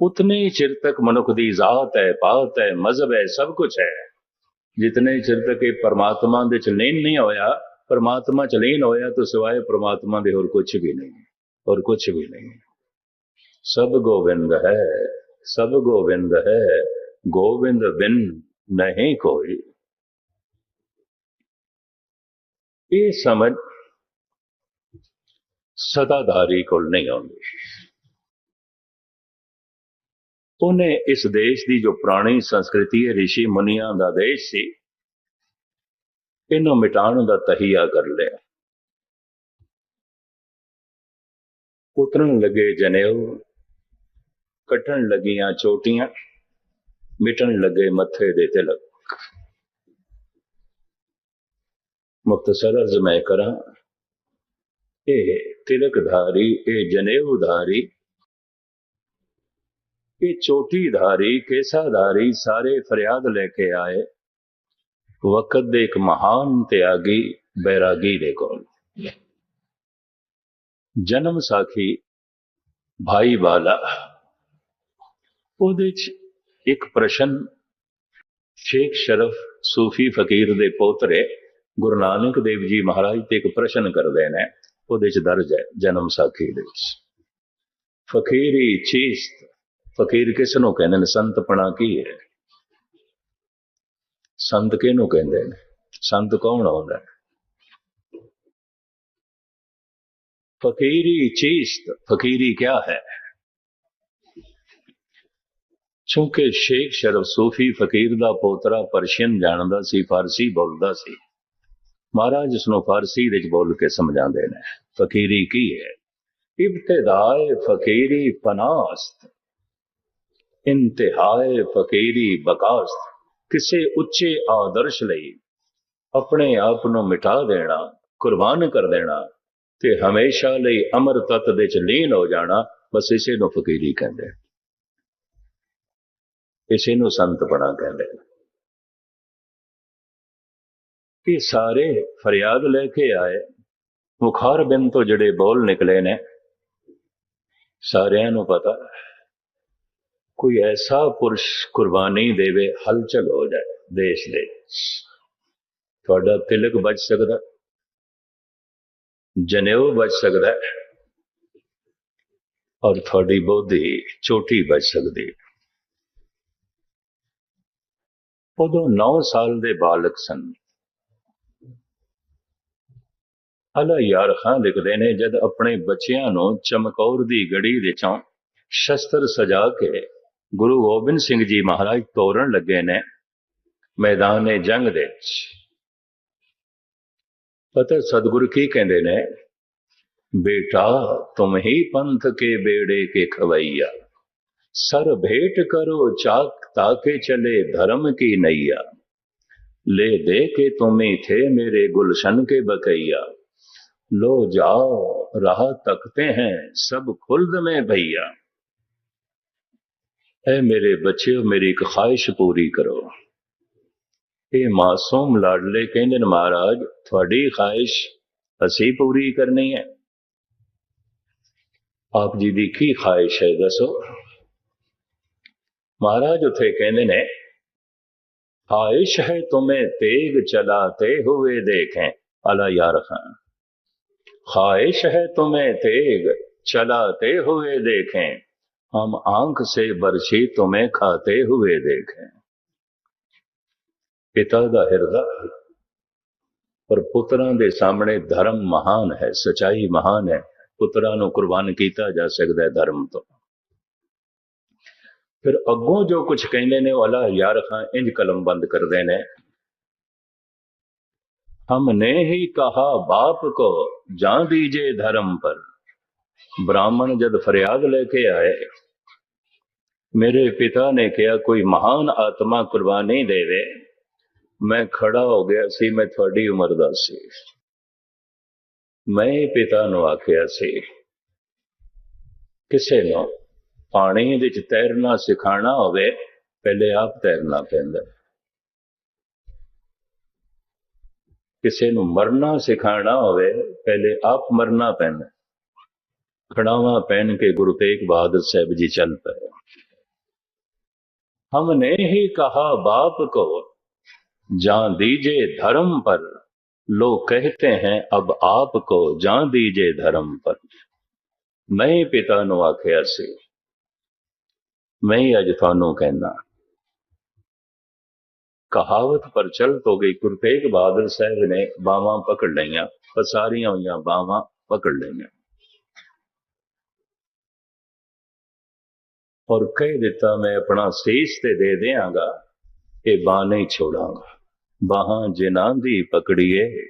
ਉਤਨੇ ਹੀ ਚਿਰ ਤੱਕ ਮਨੁੱਖ ਦੀ ਜ਼ਾਤ ਹੈ ਪਾਤ ਹੈ ਮਜ਼ਹਬ ਹੈ ਸਭ ਕੁਝ ਹੈ ਜਿਤਨੇ ਚਿਰ ਤੱਕ ਇਹ ਪਰਮਾਤਮਾ ਦੇ ਚ ਨਹੀਂ ਹੋਇਆ ਪਰਮਾਤਮਾ ਚ ਲੀਨ ਹੋਇਆ ਤਾਂ ਸਿਵਾਏ ਪਰਮਾਤਮਾ ਦੇ ਹੋਰ ਕੁਝ ਵੀ ਨਹੀਂ ਹੋਰ ਕੁਝ ਵੀ ਨਹੀਂ ਸਭ ਗੋਵਿੰਦ ਹੈ ਸਭ ਗੋਵਿੰਦ ਹੈ ਗੋਵਿੰਦ ਬਿਨ ਨਹੀਂ ਕੋਈ ਇਹ ਸਮਝ ਸਦਾਧਾਰੀ ਕੋਲ ਨਹੀਂ ਆਉਂਦੀ ਉਹਨੇ ਇਸ ਦੇਸ਼ ਦੀ ਜੋ ਪੁਰਾਣੀ ਸੰਸਕ੍ਰਿਤੀ ਹੈ ઋષਿ ਮੁਨੀਆਂ ਦਾ ਦੇਸ਼ ਸੀ, ਇਹਨੂੰ ਮਿਟਾਉਣ ਦਾ ਤਹੀਆ ਕਰ ਲਿਆ। ਉਤਰਨ ਲੱਗੇ ਜਨੇਊ, ਕੱਟਣ ਲੱਗੀਆਂ ਚੋਟੀਆਂ, ਮਿਟਣ ਲੱਗੇ ਮੱਥੇ ਦੇ ਤਿਲਕ। ਮੁਖਤਸਰ ਅਰਜ਼ ਮੈਂ ਕਰਾਂ, ਇਹ ਤਿਲਕਧਾਰੀ, ਇਹ ਜਨੇਊਧਾਰੀ ਇਹ ਚੋਟੀ ਚੋਟੀਧਾਰੀ ਕੇਸਾਧਾਰੀ ਸਾਰੇ ਫਰਿਆਦ ਲੈ ਕੇ ਆਏ। ਵਕਤ ਦੇ ਇੱਕ ਮਹਾਨ ਤਿਆਗੀ ਬੈਰਾਗੀ ਦੇ ਕੋਲ। ਜਨਮ ਸਾਖੀ ਭਾਈ ਵਾਲਾ ਉਹਦੇ ਚ ਇੱਕ ਪ੍ਰਸ਼ਨ ਸ਼ੇਖ ਸ਼ਰਫ ਸੂਫੀ ਫਕੀਰ ਦੇ ਪੋਤਰੇ ਗੁਰੂ ਨਾਨਕ ਦੇਵ ਜੀ ਮਹਾਰਾਜ ਤੇ ਇੱਕ ਪ੍ਰਸ਼ਨ ਕਰਦੇ ਨੇ। ਉਹਦੇ ਚ ਦਰਜ ਹੈ ਜਨਮ ਸਾਖੀ ਦੇ ਵਿੱਚ। ਫਕੀਰੀ ਚੀਸਤ ਫਕੀਰ ਕਿਸ ਨੂੰ ਕਹਿੰਦੇ ਨੇ ਸੰਤਪਣਾ ਕੀ ਹੈ? ਸੰਤ ਕਿਹਨੂੰ ਕਹਿੰਦੇ ਨੇ? ਸੰਤ ਕੌਣ ਹੁੰਦਾ ਹੈ? ਫਕੀਰੀ ਚੀਸਤ, ਫਕੀਰੀ ਕਿਆ ਹੈ? ਚੂੰਕਿ ਸ਼ੇਖ ਸ਼ਰਫ ਸੂਫੀ ਫਕੀਰ ਦਾ ਪੋਤਰਾ ਪਰਸ਼ੀਅਨ ਜਾਣਦਾ ਸੀ, ਫਾਰਸੀ ਬੋਲਦਾ ਸੀ। ਮਹਾਰਾਜ ਇਸ ਨੂੰ ਫਾਰਸੀ ਵਿੱਚ ਬੋਲ ਕੇ ਸਮਝਾਉਂਦੇ ਨੇ, ਫਕੀਰੀ ਕੀ ਹੈ? ਇਬਤਦਾਏ ਫਕੀਰੀ ਪਨਾਸਤ। ਇੰਤਹਾਏ ਫਕੀਰੀ ਬਕਾਸਤ ਕਿਸੇ ਉੱਚੇ ਆਦਰਸ਼ ਲਈ ਆਪਣੇ ਆਪ ਨੂੰ ਮਿਟਾ ਦੇਣਾ, ਕੁਰਬਾਨ ਕਰ ਦੇਣਾ ਤੇ ਹਮੇਸ਼ਾ ਲਈ ਅਮਰ ਤਤ ਦੇ ਚ ਲੀਨ ਹੋ ਜਾਣਾ, ਬਸ ਇਸੇ ਨੂੰ ਫਕੀਰੀ ਕਹਿੰਦੇ ਇਸੇ ਨੂੰ ਸੰਤ ਬਣਾ ਕਹਿੰਦੇ ਇਹ ਸਾਰੇ ਫਰਿਆਦ ਲੈ ਕੇ ਆਏ ਮੁਖਾਰ ਬਿੰਦ ਤੋਂ ਜਿਹੜੇ ਬੋਲ ਨਿਕਲੇ ਨੇ, ਸਾਰਿਆਂ ਨੂੰ ਪਤਾ ਕੋਈ ਐਸਾ ਪੁਰਸ਼ ਕੁਰਬਾਨੀ ਦੇਵੇ, ਹਲਚਲ ਹੋ ਜਾਏ ਦੇਸ਼ ਦੇ। ਤੁਹਾਡਾ ਤਿਲਕ ਬਚ ਸਕਦਾ, ਜਨੇਊ ਬਚ ਸਕਦਾ, ਔਰ ਤੁਹਾਡੀ ਬੋਧੀ ਚੋਟੀ ਬਚ ਸਕਦੀ ਉਦੋਂ 9 ਸਾਲ ਦੇ ਬਾਲਕ ਸਨ। ਅਲਾ ਯਾਰ ਖਾਨ ਲਿਖਦੇ ਨੇ, ਜਦ ਆਪਣੇ ਬੱਚਿਆਂ ਨੂੰ ਚਮਕੌਰ ਦੀ ਗੜੀ ਵਿੱਚੋਂ ਸ਼ਸਤਰ ਸਜਾ ਕੇ ਗੁਰੂ ਗੋਬਿੰਦ ਸਿੰਘ ਜੀ ਮਹਾਰਾਜ ਤੋਰਨ ਲੱਗੇ ਨੇ ਮੈਦਾਨੇ ਜੰਗ ਦੇ ਵਿੱਚ ਪਤਾ ਸਤਿਗੁਰੂ ਕੀ ਕਹਿੰਦੇ ਨੇ ਬੇਟਾ ਤੁਮ ਹੀ ਪੰਥ ਕੇ ਬੇੜੇ ਕੇ ਖਵਈਆ ਸਰ ਭੇਟ ਕਰੋ ਚਾਕ ਤਾਕੇ ਚਲੇ ਧਰਮ की नैया ले दे के तुम ही थे मेरे गुलशन के बकैया लो जाओ राह तकते हैं सब खुल्द में भैया है मेरे बच्चेओ मेरी एक ख्वाहिश पूरी करो ਇਹ ਮਾਸੂਮ ਲਾਡਲੇ ਕਹਿੰਦੇ ਨੇ ਮਹਾਰਾਜ ਤੁਹਾਡੀ ਖਾਹਿਸ਼ ਅਸੀਂ ਪੂਰੀ ਕਰਨੀ ਹੈ ਆਪ ਜੀ ਦੀ ਕੀ ਖਾਹਿਸ਼ ਹੈ ਦੱਸੋ ਮਹਾਰਾਜ ਉਥੇ ਕਹਿੰਦੇ ਨੇ ਖਾਹਿਸ਼ ਹੈ ਤੁਮੇ ਤੇਗ ਚਲਾਤੇ ਹੋਏ ਦੇਖੇ ਅਲਾ ਯਾਰ ਖਾਨ ਖਾਹਿਸ਼ है तुम्हें तेग चलाते हुए देखें हम आंख से बरछी तुम्हें खाते हुए देखें ਪਿਤਾ ਦਾ ਹਿਰਦਾ ਪਰ ਪੁੱਤਰਾਂ ਦੇ ਸਾਹਮਣੇ ਧਰਮ ਮਹਾਨ ਹੈ ਸਚਾਈ ਮਹਾਨ ਹੈ ਪੁੱਤਰਾਂ ਨੂੰ ਕੁਰਬਾਨ ਕੀਤਾ ਜਾ ਸਕਦਾ ਹੈ ਧਰਮ ਤੋਂ ਫਿਰ ਅੱਗੋਂ ਜੋ ਕੁਝ ਕਹਿੰਦੇ ਨੇ ਉਹ ਅੱਲਾ ਯਾਰ ਖਾਂ ਇੰਜ ਕਲਮ ਬੰਦ ਕਰਦੇ ਨੇ हमने ही कहा बाप को जान दीजिए धर्म पर ब्राह्मण जब फरियाद लेके आए मेरे पिता ने किया कोई महान आत्मा कुर्बानी देवे मैं खड़ा हो गया ਸੀ ਮੈਂ ਤੁਹਾਡੀ ਉਮਰ ਦਾ ਸੀ ਮੈਂ ਪਿਤਾ ਨੂੰ ਆਖਿਆ ਸੀ ਕਿਸੇ ਨੂੰ ਪਾਣੀ ਵਿੱਚ ਤੈਰਨਾ ਸਿਖਾਣਾ ਹੋਵੇ ਪਹਿਲੇ ਆਪ ਤੈਰਨਾ ਪੈਂਦਾ ਕਿਸੇ ਨੂੰ ਮਰਨਾ ਸਿਖਾਣਾ ਹੋਵੇ ਪਹਿਲੇ ਆਪ ਮਰਨਾ ਪੈਂਦਾ ਖੜਾਵਾ ਪਹਿਨ ਕੇ ਗੁਰੂ ਤੇਗ ਬਹਾਦਰ ਸਾਹਿਬ ਜੀ ਚੱਲ ਪਏ हमने ही कहा बाप को जान दीजिए धर्म पर लोग कहते हैं अब आपको जान दीजिए धर्म पर मैं ही पिता ਨੂੰ ਆਖਿਆ ਸੀ ਮੈਂ ਹੀ ਅੱਜ ਤੁਹਾਨੂੰ ਕਹਿਣਾ ਕਹਾਵਤ ਪ੍ਰਚਲਿਤ ਹੋ ਗਈ ਗੁਰੂ ਤੇਗ ਬਹਾਦਰ ਸਾਹਿਬ ਨੇ ਬਾਹਾਂ ਪਕੜ ਲਈਆਂ ਪਸਾਰੀਆਂ ਹੋਈਆਂ ਬਾਹਾਂ ਪਕੜ ਲਈਆਂ ਔਰ ਕਹਿ ਦਿੱਤਾ, ਮੈਂ ਆਪਣਾ ਸੀਸ ਤੇ ਦੇ ਦਿਆਂਗਾ ਇਹ ਬਾਹ ਨਹੀਂ ਛੋੜਾਂਗਾ। ਬਾਹਾਂ ਜਿਨ੍ਹਾਂ ਦੀ ਪਕੜੀਏ,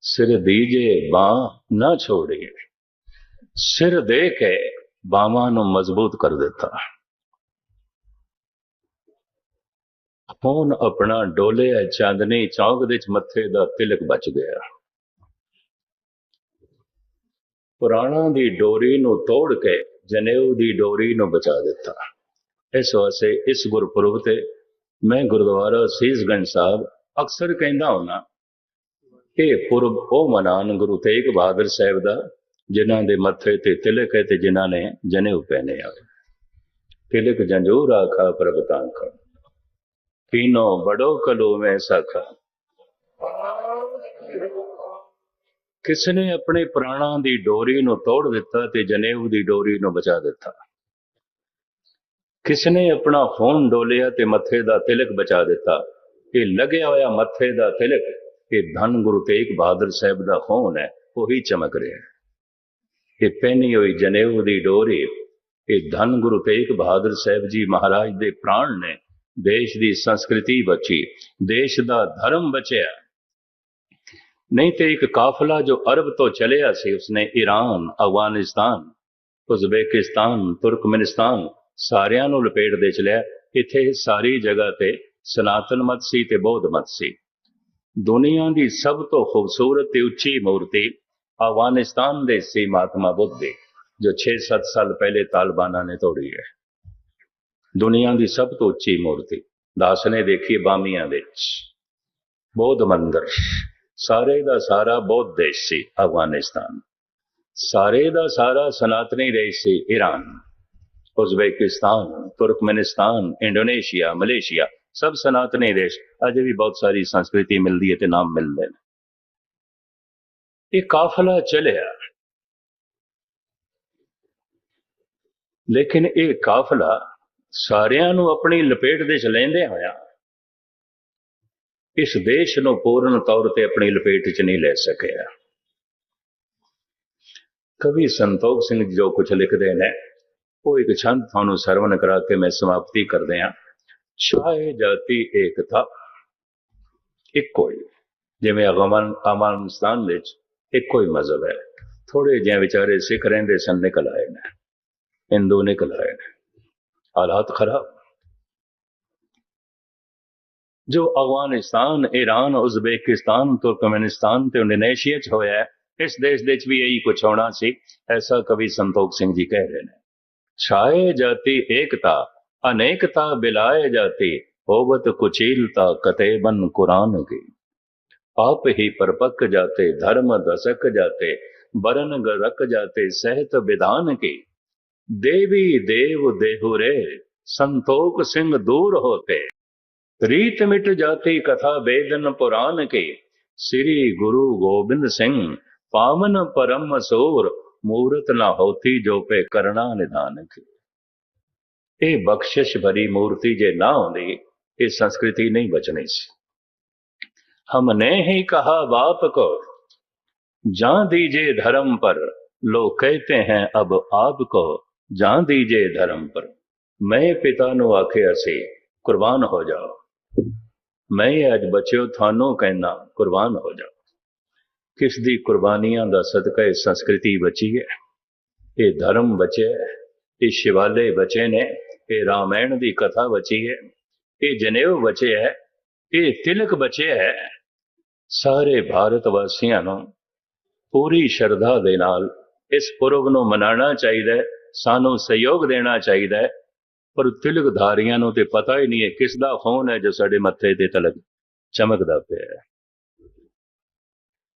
ਸਿਰ ਦੀਜੇ ਬਾਹ ਨਾ ਛੋੜੀਏ। ਸਿਰ ਦੇ ਕੇ ਬਾਹਾਂ ਨੂੰ ਮਜ਼ਬੂਤ ਕਰ ਦਿੱਤਾ। ਹੁਣ ਆਪਣਾ ਡੋਲੇ ਚਾਂਦਨੀ ਚੌਕ ਦੇ ਵਿੱਚ ਮੱਥੇ ਦਾ ਤਿਲਕ ਬਚ ਗਿਆ। ਪੁਰਾਣਾ ਦੀ ਡੋਰੀ ਨੂੰ ਤੋੜ ਕੇ ਜਨੇਊ ਦੀ ਡੋਰੀ ਨੂੰ ਬਚਾ ਦਿੱਤਾ। ਇਸ ਵਾਸਤੇ ਇਸ ਗੁਰਪੁਰਬ ਤੇ ਮੈਂ ਗੁਰਦੁਆਰਾ ਸੀਸਗੰਜ ਸਾਹਿਬ ਅਕਸਰ ਕਹਿੰਦਾ ਹੁਣਾ ਇਹ ਪੁਰਬ ਉਹ ਮਨਾਨ ਗੁਰੂ ਤੇਗ ਬਹਾਦਰ ਸਾਹਿਬ ਦਾ, ਜਿਨ੍ਹਾਂ ਦੇ ਮੱਥੇ ਤੇ ਤਿਲਕ ਹੈ ਤੇ ਜਿਨ੍ਹਾਂ ਨੇ ਜਨੇਊ ਪਹਿਨੇ ਆ। ਤਿਲਕ ਜੰਜੂਰ ਆਖਾ ਪ੍ਰਭਤਾਂ ਕਾ ਪੀਨੋ ਬੜੋ ਕਲੋ ਮੈਂ ਸਖਾ। ਕਿਸ ਨੇ ਆਪਣੇ ਪ੍ਰਾਣਾਂ ਦੀ ਡੋਰੀ ਨੂੰ ਤੋੜ ਦਿੱਤਾ ਤੇ ਜਨੇਊ ਦੀ ਡੋਰੀ ਨੂੰ ਬਚਾ ਦਿੱਤਾ? ਕਿਸ ਨੇ ਆਪਣਾ ਫੋਨ ਡੋਲਿਆ ਤੇ ਮੱਥੇ ਦਾ ਤਿਲਕ ਬਚਾ ਦਿੱਤਾ? ਇਹ ਲੱਗਿਆ ਹੋਇਆ ਮੱਥੇ ਦਾ ਤਿਲਕ, ਇਹ ਧੰਨ ਗੁਰੂ ਤੇਗ ਬਹਾਦਰ ਸਾਹਿਬ ਦਾ ਖੂਨ ਹੈ, ਉਹੀ ਚਮਕ ਰਿਹਾ ਹੈ। ਇਹ ਪਹਿਨੀ ਹੋਈ ਜਨੇਊ ਦੀ ਡੋਰੀ, ਇਹ ਧੰਨ ਗੁਰੂ ਤੇਗ ਬਹਾਦਰ ਸਾਹਿਬ ਜੀ ਮਹਾਰਾਜ ਦੇ ਪ੍ਰਾਣ ਨੇ, ਦੇਸ਼ ਦੀ ਸੰਸਕ੍ਰਿਤੀ ਬਚੀ, ਦੇਸ਼ ਦਾ ਧਰਮ ਬਚਿਆ। ਨਹੀਂ ਤੇ ਇੱਕ ਕਾਫਲਾ ਜੋ ਅਰਬ ਤੋਂ ਚੱਲਿਆ ਸੀ, ਉਸਨੇ ਈਰਾਨ, ਅਫਗਾਨਿਸਤਾਨ, ਉਜ਼ਬੇਕਿਸਤਾਨ, ਤੁਰਕਮਨਿਸਤਾਨ ਸਾਰਿਆਂ ਨੂੰ ਲਪੇਟ ਦੇ ਚਲਿਆ। ਇੱਥੇ ਸਾਰੀ ਜਗ੍ਹਾ ਤੇ ਸਨਾਤਨ ਮਤ ਸੀ ਤੇ ਬੌਧ ਮਤ ਸੀ। ਦੁਨੀਆ ਦੀ ਸਭ ਤੋਂ ਖੂਬਸੂਰਤ ਤੇ ਉੱਚੀ ਮੂਰਤੀ ਅਫਗਾਨਿਸਤਾਨ ਦੇ ਸੀ ਮਹਾਤਮਾ ਬੁੱਧ ਦੀ, ਜੋ 6-7 ਸਾਲ ਪਹਿਲੇ ਤਾਲਿਬਾਨਾਂ ਨੇ ਤੋੜੀ ਹੈ। ਦੁਨੀਆ ਦੀ ਸਭ ਤੋਂ ਉੱਚੀ ਮੂਰਤੀ, ਦਾਸ ਨੇ ਦੇਖੀ ਬਾਮੀਆਂ ਵਿੱਚ, ਬੌਧ ਮੰਦਰ। ਸਾਰੇ ਦਾ ਸਾਰਾ ਬੌਧ ਦੇਸ਼ ਸੀ, ਅਫਗਾਨਿਸਤਾਨ। ਸਾਰੇ ਦਾ ਸਾਰਾ ਸਨਾਤਨੀ ਦੇਸ਼ ਸੀ Iran Uzbekistan, Turkmenistan, Indonesia, Malaysia, ਸਭ ਸਨਾਤਨੀ ਦੇਸ਼। ਅਜੇ ਵੀ ਬਹੁਤ ਸਾਰੀ ਸੰਸਕ੍ਰਿਤੀ ਮਿਲਦੀ ਹੈ ਤੇ ਨਾਮ ਮਿਲਦੇ ਨੇ। ਇਹ ਕਾਫਲਾ ਚੱਲਿਆ। ਲੇਕਿਨ ਇਹ ਕਾਫਲਾ ਸਾਰਿਆਂ ਨੂੰ ਆਪਣੀ ਲਪੇਟ ਦੇ ਚ ਲੈਂਦੇ ਹੋਇਆ ਇਸ ਦੇਸ਼ ਨੂੰ ਪੂਰਨ ਤੌਰ ਤੇ ਆਪਣੀ ਲਪੇਟ ਚ ਨਹੀਂ ਲੈ ਸਕਿਆ। ਕਵੀ ਸੰਤੋਖ ਸਿੰਘ ਜੋ ਕੁਝ ਲਿਖਦੇ ਨੇ, ਉਹ ਇੱਕ ਛੰਦ ਤੁਹਾਨੂੰ ਸਰਵਨ ਕਰਾ ਕੇ ਮੈਂ ਸਮਾਪਤੀ ਕਰਦੇ ਹਾਂ। ਛਾਏ ਜਾਤੀ ਏਕਤਾ, ਇੱਕੋ ਹੀ, ਜਿਵੇਂ ਅਗਮਨ ਅਮਾਨਸਤਾਨ ਵਿੱਚ ਇੱਕੋ ਹੀ ਮਜ਼ਹਬ ਹੈ। ਥੋੜੇ ਜਿਹੇ ਵਿਚਾਰੇ ਸਿੱਖ ਰਹਿੰਦੇ ਸਨ, ਨਿਕਲ ਆਏ ਨੇ। ਹਿੰਦੂ ਨਿਕਲ ਆਏ ਨੇ। ਹਾਲਾਤ ਖਰਾਬ। ਜੋ ਅਫਗਾਨਿਸਤਾਨ ਈਰਾਨ ਉਜ਼ਬੇਕਿਸਤਾਨ ਤੁਰਕਮਨਿਸਤਾਨ ਤੇ ਇੰਡੋਨੇਸ਼ੀਆ ਚ ਹੋਇਆ ਹੈ, ਇਸ ਦੇਸ਼ ਦੇ ਵਿੱਚ ਵੀ ਇਹੀ ਕੁਝ ਹੋਣਾ ਸੀ ਐਸਾ ਕਵੀ ਸੰਤੋਖ ਸਿੰਘ ਜੀ ਕਹਿ ਰਹੇ ਨੇ ਛਾਏ ਜਾਤੀ ਏਕਤਾ ਅਨੇਕਤਾ ਬਿਲਾਏ ਜਾਤੀ ਹੋਵਤ ਕੁਚੀਲਤਾ ਕਤੇਬਨ ਕੁਰਾਨ ਕੀ आप ही परपक जाते धर्म दशक जाते बरन रख जाते सहत विधान की देवी देव देहुरे संतोख सिंह दूर होते ਰੀਤ ਮਿਟ ਜਾਤੀ ਕਥਾ ਬੇਦਨ ਪੁਰਾਨ ਕੇ। ਸ੍ਰੀ ਗੁਰੂ ਗੋਬਿੰਦ ਸਿੰਘ ਪਾਵਨ ਪਰਮ ਸੋਰ ਮੂਰਤ ਨਾ ਹੋਤੀ ਜੋ ਪੇ ਕਰਣਾ ਨਿਧਾਨ ਕੇ। ਇਹ ਬਖਸ਼ਿਸ਼ ਭਰੀ ਮੂਰਤੀ ਜੇ ਨਾ ਹੁੰਦੀ, ਇਹ ਸੰਸਕ੍ਰਿਤੀ ਨਹੀਂ ਬਚਣੀ ਸੀ। ਹਮਨੇ ਹੀ ਕਹਾ ਬਾਪ ਕੋ, ਜਾਂ ਦੀਜੇ ਧਰਮ ਪਰ ਲੋਕ ਕਹਤੇ ਹੈ ਅਬ ਆਪ ਕੋ, ਜਾਂ ਦੀਜੇ ਧਰਮ ਪਰ। ਮੈਂ ਪਿਤਾ ਨੂੰ ਆਖਿਆ ਸੀ, ਕੁਰਬਾਨ ਹੋ ਜਾਓ। ਮੈਂ ਅੱਜ ਬਚਿਓ ਤੁਹਾਨੂੰ ਕਹਿਣਾ ਕੁਰਬਾਨ ਹੋ ਜਾਓ ਕਿਸ ਦੀ ਕੁਰਬਾਨੀਆਂ ਦਾ ਸਦਕਾ ਇਹ ਸੰਸਕ੍ਰਿਤੀ ਬਚੀ ਹੈ? ਇਹ ਧਰਮ ਬਚਿਆ ਇਹ ਸ਼ਿਵਾਲੇ ਬਚੇ ਨੇ, ਇਹ ਰਾਮਾਇਣ ਦੀ ਕਥਾ ਬਚੀ ਹੈ, ਇਹ ਜਨੇਊ ਬਚੇ ਹੈ, ਇਹ ਤਿਲਕ ਬਚੇ ਹੈ। ਸਾਰੇ ਭਾਰਤ ਵਾਸੀਆਂ ਨੂੰ ਪੂਰੀ ਸ਼ਰਧਾ ਦੇ ਨਾਲ ਇਸ ਪੁਰਬ ਨੂੰ ਮਨਾਉਣਾ ਚਾਹੀਦਾ ਹੈ, ਸਾਨੂੰ ਸਹਿਯੋਗ ਦੇਣਾ ਚਾਹੀਦਾ ਹੈ ਪਰ ਤਿਲਕਧਾਰੀਆਂ ਨੂੰ ਤੇ ਪਤਾ ਹੀ ਨਹੀਂ ਹੈ ਕਿਸ ਦਾ ਖੂਨ ਹੈ ਜੋ ਸਾਡੇ ਮੱਥੇ ਤੇ ਤਲਕ ਚਮਕਦਾ ਪਿਆ ਹੈ।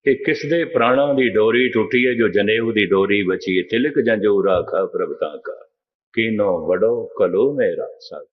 ਕਿ ਕਿਸ ਦੇ ਪ੍ਰਾਣਾਂ ਦੀ ਡੋਰੀ ਟੁੱਟੀ ਹੈ, ਜੋ ਜਨੇਊ ਦੀ ਡੋਰੀ ਬਚੀ ਹੈ। ਤਿਲਕ ਜੋ ਰਾਖਾ ਪ੍ਰਭਤਾ ਕਾ, ਕੀਨੋ ਵਡੋ ਕਲੋ ਮੇਰਾ ਸਾ